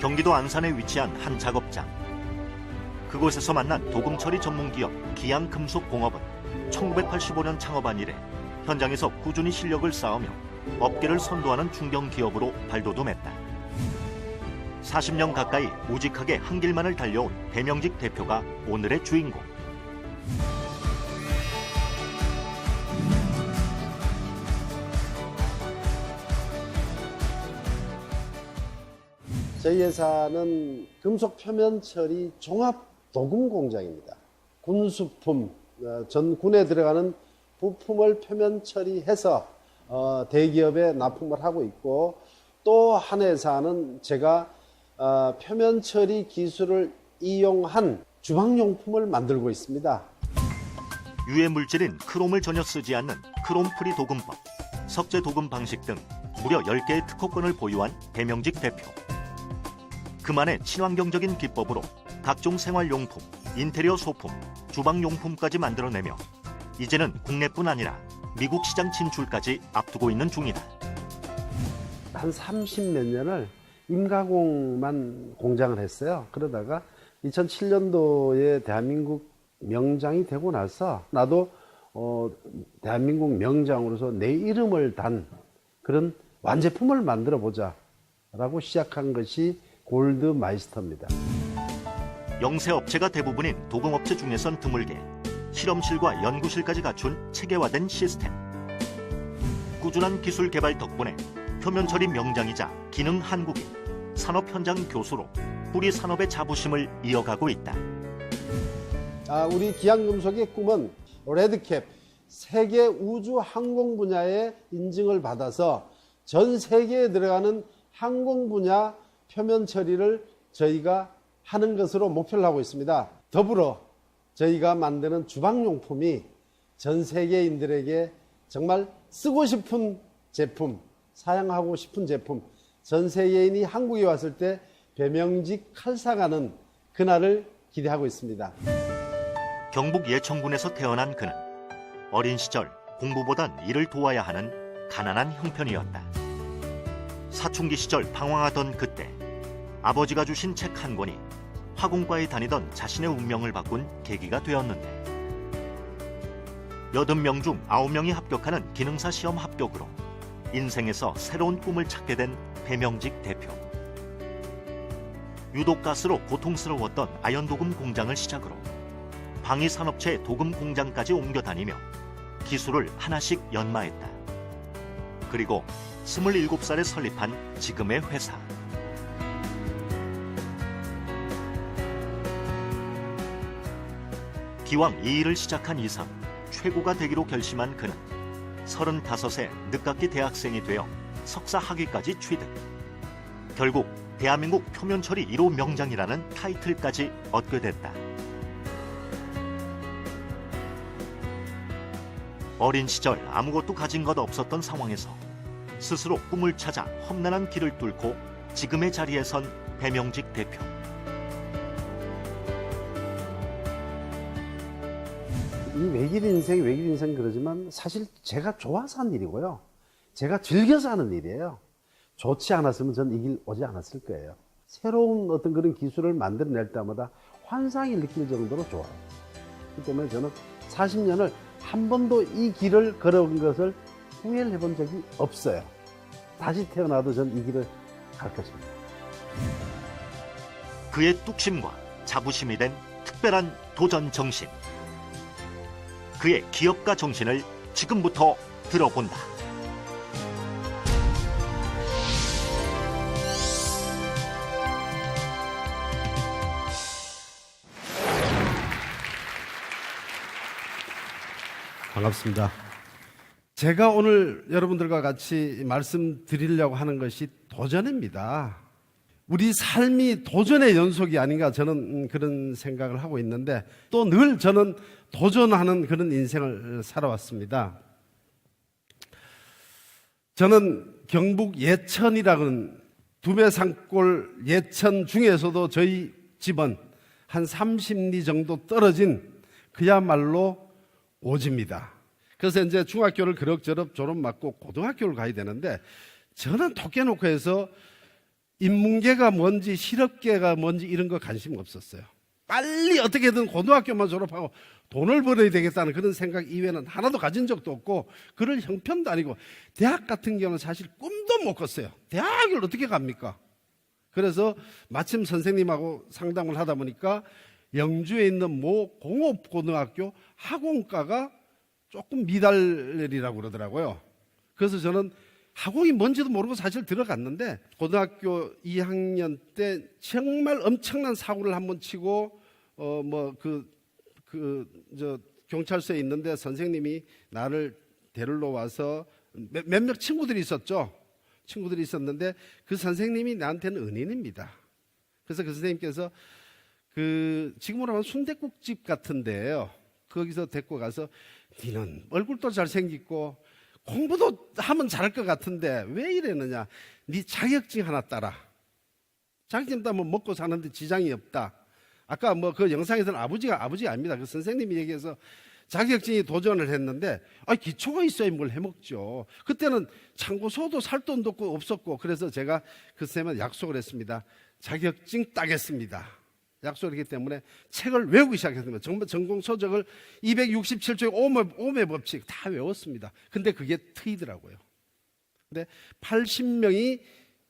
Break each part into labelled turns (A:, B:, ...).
A: 경기도 안산에 위치한 한 작업장. 그곳에서 만난 도금 처리 전문 기업 기양금속공업은 1985년 창업한 이래 현장에서 꾸준히 실력을 쌓으며 업계를 선도하는 중견 기업으로 발돋움했다. 40년 가까이 우직하게 한 길만을 달려온 배명직 대표가 오늘의 주인공.
B: 저희 회사는 금속 표면 처리 종합 도금 공장입니다. 군수품, 어, 전 군에 들어가는 부품을 표면 처리해서 어, 대기업에 납품을 하고 있고 또 한 회사는 제가 어, 표면 처리 기술을 이용한 주방용품을 만들고 있습니다.
A: 유해 물질인 크롬을 전혀 쓰지 않는 크롬프리 도금법, 석재 도금 방식 등 무려 10개의 특허권을 보유한 배명직 대표. 그만의 친환경적인 기법으로 각종 생활용품, 인테리어 소품, 주방용품까지 만들어내며 이제는 국내뿐 아니라 미국 시장 진출까지 앞두고 있는 중이다.
B: 한 30몇 년을 임가공만 공장을 했어요. 그러다가 2007년도에 대한민국 명장이 되고 나서 나도 어, 대한민국 명장으로서 내 이름을 단 그런 완제품을 만들어 보자라고 시작한 것이 골드 마이스터입니다.
A: 영세 업체가 대부분인 도금업체 중에선 드물게 실험실과 연구실까지 갖춘 체계화된 시스템. 꾸준한 기술 개발 덕분에 표면 처리 명장이자 기능 한국인, 산업 현장 교수로 뿌리 산업의 자부심을 이어가고 있다.
B: 아, 우리 기양금속의 꿈은 레드캡 세계 우주 항공 분야의 인증을 받아서 전 세계에 들어가는 항공 분야 표면 처리를 저희가 하는 것으로 목표를 하고 있습니다. 더불어 저희가 만드는 주방용품이 전 세계인들에게 정말 쓰고 싶은 제품, 사용하고 싶은 제품, 전 세계인이 한국에 왔을 때 배명직 칼사가는 그날을 기대하고 있습니다.
A: 경북 예천군에서 태어난 그는 어린 시절 공부보단 일을 도와야 하는 가난한 형편이었다. 사춘기 시절 방황하던 그때 아버지가 주신 책 한 권이 화공과에 다니던 자신의 운명을 바꾼 계기가 되었는데 여덟 명 중 아홉 명이 합격하는 기능사 시험 합격으로 인생에서 새로운 꿈을 찾게 된 배명직 대표. 유독 가스로 고통스러웠던 아연 도금 공장을 시작으로 방위 산업체 도금 공장까지 옮겨 다니며 기술을 하나씩 연마했다. 그리고 27살에 설립한 지금의 회사. 기왕 이 일을 시작한 이상 최고가 되기로 결심한 그는 35세 늦깎이 대학생이 되어 석사 학위까지 취득. 결국 대한민국 표면 처리 1호 명장이라는 타이틀까지 얻게 됐다. 어린 시절 아무것도 가진 것 없었던 상황에서 스스로 꿈을 찾아 험난한 길을 뚫고 지금의 자리에 선 배명직 대표.
B: 외길 인생, 외길 인생 그러지만 사실 제가 좋아서 한 일이고요. 제가 즐겨서 하는 일이에요. 좋지 않았으면 전 이 길 오지 않았을 거예요. 새로운 어떤 그런 기술을 만들어낼 때마다 환상이 느낄 정도로 좋아요. 그렇기 때문에 저는 40년을 한 번도 이 길을 걸어온 것을 후회를 해본 적이 없어요. 다시 태어나도 전 이 길을 갈 것입니다.
A: 그의 뚝심과 자부심이 된 특별한 도전 정신. 그의 기업가 정신을 지금부터 들어본다.
B: 반갑습니다. 제가 오늘 여러분들과 같이 말씀드리려고 하는 것이 도전입니다. 우리 삶이 도전의 연속이 아닌가 저는 그런 생각을 하고 있는데 또 늘 저는 도전하는 그런 인생을 살아왔습니다. 저는 경북 예천이라는 두배산골 예천 중에서도 저희 집은 한 30리 정도 떨어진 그야말로 오지입니다. 그래서 이제 중학교를 그럭저럭 졸업 맞고 고등학교를 가야 되는데 저는 토끼놓고 해서 인문계가 뭔지 실업계가 뭔지 이런 거 관심 없었어요. 빨리 어떻게든 고등학교만 졸업하고 돈을 벌어야 되겠다는 그런 생각 이외에는 하나도 가진 적도 없고 그럴 형편도 아니고 대학 같은 경우는 사실 꿈도 못 꿨어요. 대학을 어떻게 갑니까? 그래서 마침 선생님하고 상담을 하다 보니까 영주에 있는 모 공업고등학교 학원과가 조금 미달이라고 그러더라고요. 그래서 저는 학원이 뭔지도 모르고 사실 들어갔는데 고등학교 2학년 때 정말 엄청난 사고를 한 번 치고 어 뭐 그 그 저 경찰서에 있는데 선생님이 나를 데리러 와서 몇- 몇 몇 친구들이 있었죠. 친구들이 있었는데 그 선생님이 나한테는 은인입니다. 그래서 그 선생님께서 그 지금으로 하면 순대국집 같은데요. 거기서 데리고 가서 니는 얼굴도 잘생기고 공부도 하면 잘할 것 같은데 왜 이러느냐? 네 자격증 하나 따라. 자격증 따면 먹고 사는데 지장이 없다. 아까 뭐 그 영상에서는 아버지가 아버지가 아닙니다. 그 선생님이 얘기해서 자격증이 도전을 했는데 아 기초가 있어야 뭘 해먹죠. 그때는 참고서도 살 돈도 없고 없었고 그래서 제가 그 선생님한테 약속을 했습니다. 자격증 따겠습니다. 약속을 했기 때문에 책을 외우기 시작했습니다. 정말 전공 서적을 267조의 오매, 오매 법칙 다 외웠습니다. 근데 그게 트이더라고요. 근데 80명이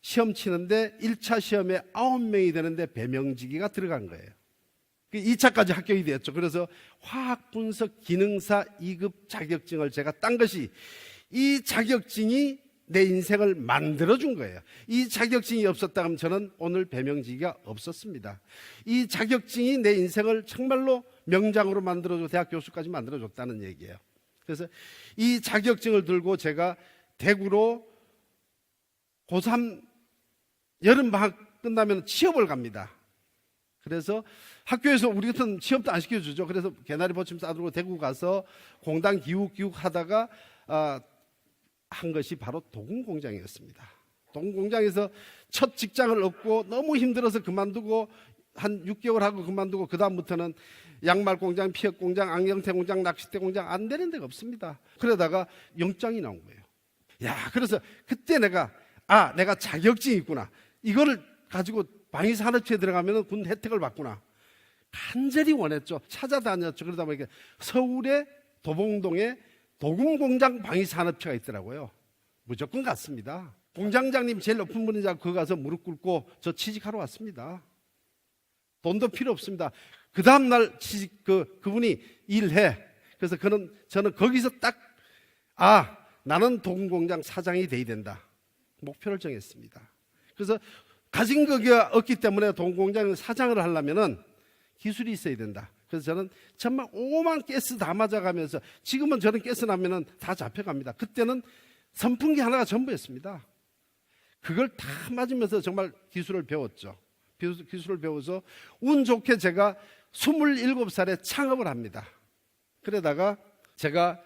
B: 시험 치는데 1차 시험에 9명이 되는데 배명지기가 들어간 거예요. 2차까지 합격이 됐죠. 그래서 화학 분석 기능사 2급 자격증을 제가 딴 것이 이 자격증이 내 인생을 만들어 준 거예요. 이 자격증이 없었다면 저는 오늘 배명지기가 없었습니다. 이 자격증이 내 인생을 정말로 명장으로 만들어줘 대학 교수까지 만들어줬다는 얘기예요. 그래서 이 자격증을 들고 제가 대구로 고3 여름방학 끝나면 취업을 갑니다. 그래서 학교에서 우리 같은 취업도 안 시켜주죠. 그래서 개나리 보침 싸들고 대구 가서 공단 기욱 하다가 아, 한 것이 바로 도금 공장이었습니다. 도금 공장에서 첫 직장을 얻고 너무 힘들어서 그만두고 한 6개월 하고 그만두고 그 다음부터는 양말 공장, 피혁 공장, 안경테 공장, 낚싯대 공장 안 되는 데가 없습니다. 그러다가 영장이 나온 거예요. 야, 그래서 그때 내가 아, 내가 자격증이 있구나. 이거를 가지고 방위산업체에 들어가면 군 혜택을 받구나. 간절히 원했죠. 찾아다녔죠. 그러다 보니까 서울의 도봉동에 도금공장 방위산업체가 있더라고요. 무조건 갔습니다. 공장장님 제일 높은 분이자 그 가서 무릎 꿇고 저 취직하러 왔습니다. 돈도 필요 없습니다. 그 다음날 취직, 그, 그분이 일해. 그래서 그는, 저는 거기서 딱, 아, 나는 도금공장 사장이 돼야 된다. 목표를 정했습니다. 그래서 가진 거가 없기 때문에 도금공장 사장을 하려면은 기술이 있어야 된다. 그래서 저는 정말 오만 가스 다 맞아가면서 지금은 저는 가스 나면은 다 잡혀갑니다. 그때는 선풍기 하나가 전부였습니다. 그걸 다 맞으면서 정말 기술을 배웠죠. 기술- 기술을 배워서 운 좋게 제가 27살에 창업을 합니다. 그러다가 제가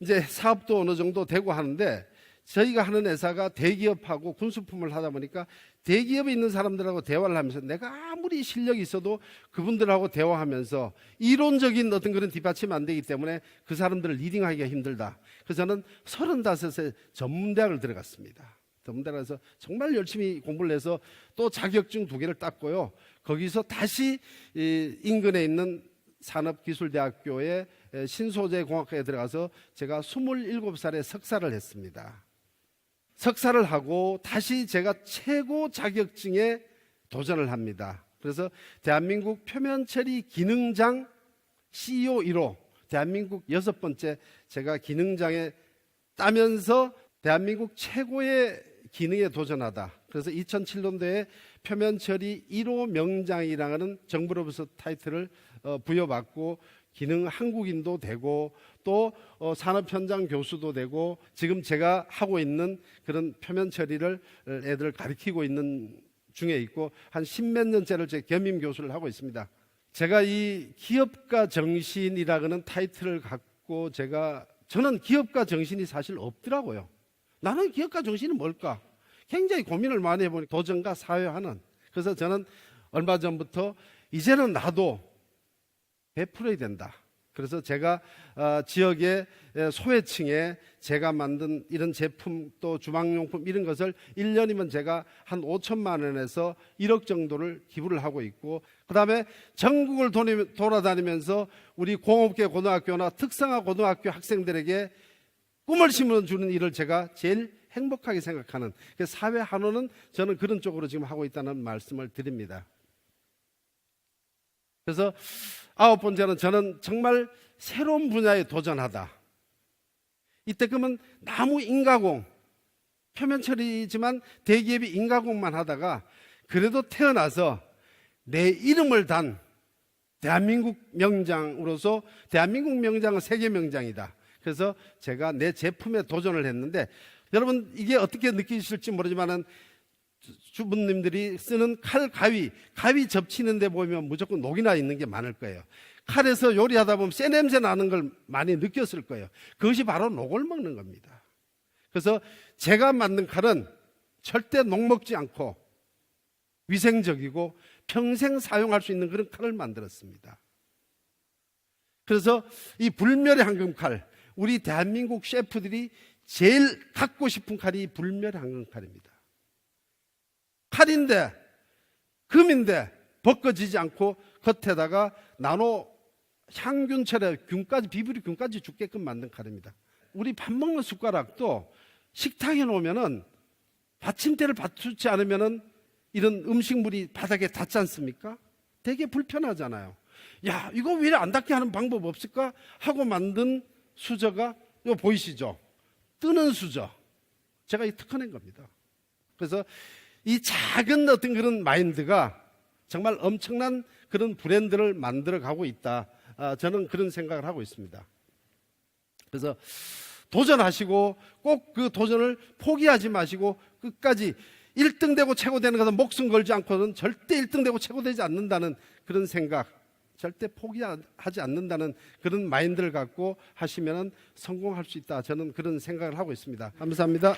B: 이제 사업도 어느 정도 되고 하는데 저희가 하는 회사가 대기업하고 군수품을 하다 보니까 대기업에 있는 사람들하고 대화를 하면서 내가 아무리 실력이 있어도 그분들하고 대화하면서 이론적인 어떤 그런 뒷받침 안 되기 때문에 그 사람들을 리딩하기가 힘들다. 그래서 저는 35세 전문대학을 들어갔습니다. 전문대학에서 정말 열심히 공부를 해서 또 자격증 두 개를 땄고요. 거기서 다시 이 인근에 있는 산업기술대학교의 신소재공학과에 들어가서 제가 27살에 석사를 했습니다. 석사를 하고 다시 제가 최고 자격증에 도전을 합니다. 그래서 대한민국 표면 처리 기능장 CEO 1호, 대한민국 여섯 번째 제가 기능장에 따면서 대한민국 최고의 기능에 도전하다. 그래서 2007년도에 표면 처리 1호 명장이라는 정부로부터 타이틀을 어, 부여받고 기능 한국인도 되고 또 어, 산업 현장 교수도 되고 지금 제가 하고 있는 그런 표면 처리를 애들 가르치고 있는 중에 있고 한 십몇 년째를 제 겸임 교수를 하고 있습니다. 제가 이 기업가 정신이라는 타이틀을 갖고 제가 저는 기업가 정신이 사실 없더라고요. 나는 기업가 정신이 뭘까? 굉장히 고민을 많이 해보니 도전과 사회화는 그래서 저는 얼마 전부터 이제는 나도 베풀어야 된다. 그래서 제가 어, 지역의 에, 소외층에 제가 만든 이런 제품 또 주방용품 이런 것을 1년이면 제가 한 5천만 원에서 1억 정도를 기부를 하고 있고 그다음에 전국을 돌아다니면서 우리 공업계 고등학교나 특성화 고등학교 학생들에게 꿈을 심어 주는 일을 제가 제일 행복하게 생각하는 그 사회 한원은 저는 그런 쪽으로 지금 하고 있다는 말씀을 드립니다. 그래서 아홉 번째는 저는 정말 새로운 분야에 도전하다. 이때 그러면 나무 인가공 표면 처리지만 대기업이 인가공만 하다가 그래도 태어나서 내 이름을 단 대한민국 명장으로서 대한민국 명장은 세계 명장이다. 그래서 제가 내 제품에 도전을 했는데 여러분 이게 어떻게 느끼실지 모르지만은 주부님들이 쓰는 칼 가위, 가위 접치는데 보면 무조건 녹이나 있는 게 많을 거예요. 칼에서 요리하다 보면 쇠 냄새 나는 걸 많이 느꼈을 거예요. 그것이 바로 녹을 먹는 겁니다. 그래서 제가 만든 칼은 절대 녹 먹지 않고 위생적이고 평생 사용할 수 있는 그런 칼을 만들었습니다. 그래서 이 불멸의 황금칼, 우리 대한민국 셰프들이 제일 갖고 싶은 칼이 불멸의 황금칼입니다. 칼인데 금인데 벗겨지지 않고 겉에다가 나노 향균철에 균까지 비브리 균까지 죽게끔 만든 칼입니다. 우리 밥 먹는 숟가락도 식탁에 놓으면은 받침대를 받치지 않으면은 이런 음식물이 바닥에 닿지 않습니까? 되게 불편하잖아요. 야, 이거 왜 안 닿게 하는 방법 없을까? 하고 만든 수저가 이거 보이시죠? 뜨는 수저. 제가 이 특허낸 겁니다. 그래서 이 작은 어떤 그런 마인드가 정말 엄청난 그런 브랜드를 만들어 가고 있다. 아, 저는 그런 생각을 하고 있습니다. 그래서 도전하시고 꼭 그 도전을 포기하지 마시고 끝까지 1등 되고 최고 되는 것은 목숨 걸지 않고는 절대 1등 되고 최고 되지 않는다는 그런 생각, 절대 포기하지 않는다는 그런 마인드를 갖고 하시면 성공할 수 있다. 저는 그런 생각을 하고 있습니다. 감사합니다.